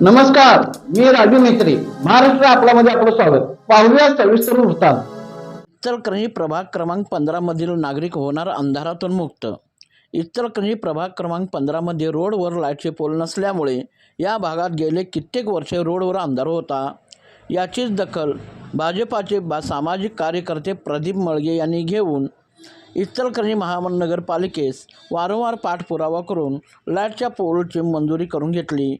नमस्कार मी राजू मेत्री महाराष्ट्र आपल्यामध्ये आपलं स्वागत. पाहूया सविस्तर वृत्तांत. इचलकरंजी प्रभाग क्रमांक पंधरामधील नागरिक होणार अंधारातून मुक्त. इचलकरंजी प्रभाग क्रमांक पंधरामध्ये रोडवर लाईटचे पोल नसल्यामुळे या भागात गेले कित्येक वर्षे रोडवर अंधार होता. याचीच दखल भाजपाचे बा सामाजिक कार्यकर्ते प्रदीप मळगे यांनी घेऊन इचलकरंजी महानगरपालिकेस वारंवार पाठपुरावा करून लाईटच्या पोलची मंजुरी करून घेतली.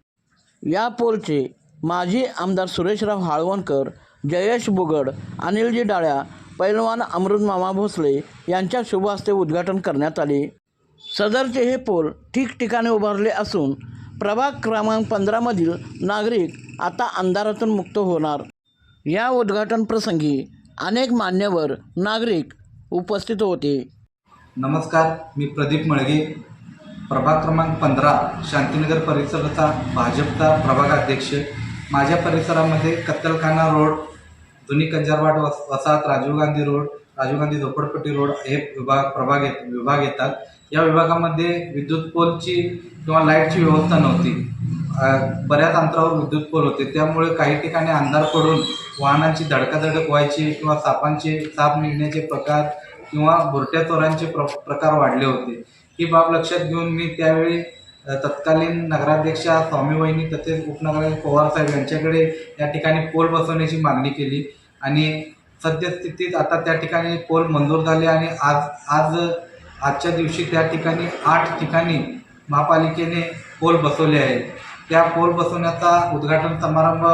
या पोलचे माजी आमदार सुरेशराव हाळवणकर जयेश बुगड अनिलजी डाळ्या पैलवान अमृतमामा भोसले यांच्या शुभ हस्ते उद्घाटन करण्यात आले. सदरचे हे पोल ठिकठिकाणी उभारले असून प्रभाग क्रमांक पंधरामधील नागरिक आता अंधारातून मुक्त होणार. या उद्घाटन प्रसंगी अनेक मान्यवर नागरिक उपस्थित होते. नमस्कार मी प्रदीप मळगे प्रभाग क्रमांक पंधरा शांतीनगर परिसराचा भाजपचा प्रभागाध्यक्ष माझ्या परिसरामध्ये कत्तलखाना रोड जुनी कंजारवाड वस वसाहत राजीव गांधी रोड राजीव गांधी झोपडपट्टी रोड हे विभाग प्रभाग येत विभाग येतात. या विभागामध्ये विद्युत पोलची किंवा लाईटची व्यवस्था नव्हती. बऱ्याच अंतरावर विद्युत पोल होते. त्यामुळे काही ठिकाणी अंधार पडून वाहनांची धडकाधडक व्हायची किंवा सापांचे साप निघण्याचे प्रकार किंवा भुरट्या चोरांचे प्र प्रकार वाढले होते. ही बाब लक्षात घेऊन मी त्यावेळी तत्कालीन नगराध्यक्षा स्वामीवहिनी तसेच उपनगराध्यक्ष पवार साहेब यांच्याकडे या ठिकाणी पोल बसवण्याची मागणी केली. आणि सद्यस्थितीत आता त्या ठिकाणी पोल मंजूर झाले आणि आज आज आजच्या दिवशी त्या ठिकाणी आठ ठिकाणी महापालिकेने पोल बसवले आहेत. त्या पोल बसवण्याचा उद्घाटन समारंभ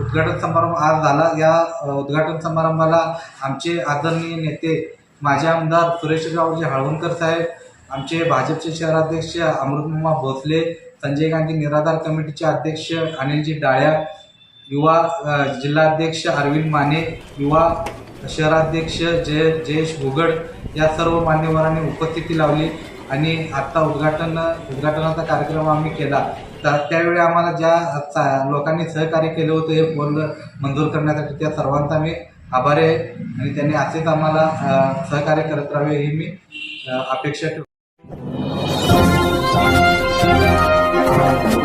उद्घाटन समारंभ आज झाला. या उद्घाटन समारंभाला आमचे आदरणीय नेते माजी आमदार सुरेशरावजी हळवणकर साहेब आमचे भाजपचे शहराध्यक्ष अमृतमा भोसले संजय गांधी निराधार कमिटीचे अध्यक्ष अनिलजी डाळ्या युवा जिल्हाध्यक्ष अरविंद माने युवा शहराध्यक्ष जय जयेश भुगड या सर्व मान्यवरांनी उपस्थिती लावली आणि आत्ता उद्घाटन उद्घाटनाचा कार्यक्रम आम्ही केला. तर त्यावेळी आम्हाला ज्या लोकांनी सहकार्य केलं होतं हे पोल मंजूर करण्यासाठी त्या सर्वांचा मी आभारी आहे आणि त्यांनी असेच आम्हाला सहकार्य करत राहावे ही मी अपेक्षा ठेवतो Música